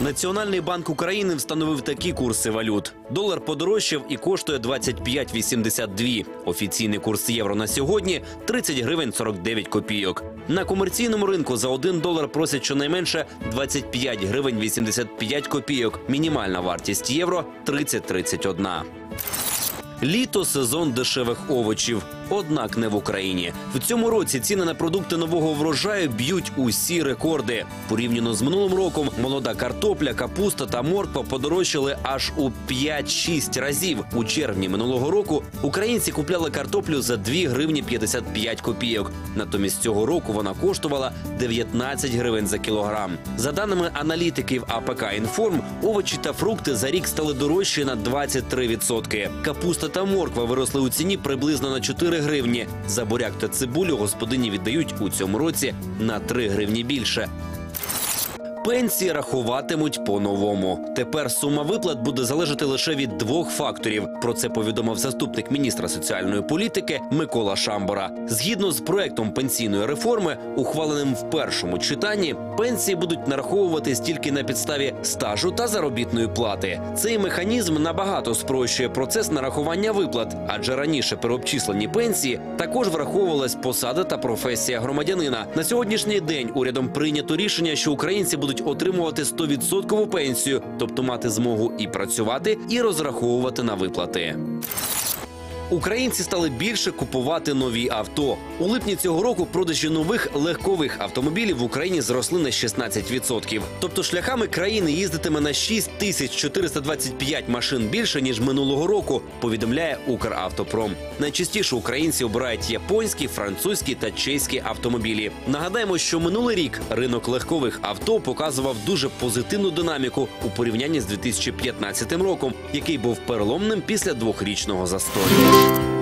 Національний банк України встановив такі курси валют. Долар подорожчав і коштує 25,82. Офіційний курс євро на сьогодні 30 гривень 49 копійок. На комерційному ринку за 1 долар просять щонайменше 25 гривень 85 копійок. Мінімальна вартість євро 30,31. Літо сезон дешевих овочів, однак не в Україні. В цьому році ціни на продукти нового врожаю б'ють усі рекорди. Порівняно з минулим роком молода картопля, капуста та морква подорожчали аж у 5-6 разів. У червні минулого року українці купляли картоплю за 2 гривні 55 копійок. Натомість цього року вона коштувала 19 гривень за кілограм. За даними аналітиків АПК Інформ, овочі та фрукти за рік стали дорожчі на 23%. Капуста та морква виросли у ціні приблизно на 4 гривні. За буряк та цибулю господині віддають у цьому році на 3 гривні більше. Пенсії рахуватимуть по-новому. Тепер сума виплат буде залежати лише від двох факторів. Про це повідомив заступник міністра соціальної політики Микола Шамбора. Згідно з проектом пенсійної реформи, ухваленим в першому читанні, пенсії будуть нараховуватись тільки на підставі стажу та заробітної плати. Цей механізм набагато спрощує процес нарахування виплат, адже раніше при обчисленні пенсії також враховувалась посада та професія громадянина. На сьогоднішній день урядом прийнято рішення, що українці будуть отримувати 100% пенсію, тобто мати змогу і працювати, і розраховувати на виплати. Українці стали більше купувати нові авто. У липні цього року продажі нових легкових автомобілів в Україні зросли на 16%. Тобто шляхами країни їздитиме на 6425 машин більше ніж минулого року. Повідомляє Укравтопром. Найчастіше українці обирають японські, французькі та чеські автомобілі. Нагадаємо, що минулий рік ринок легкових авто показував дуже позитивну динаміку у порівнянні з 2015 роком, який був переломним після двохрічного застою. Bye.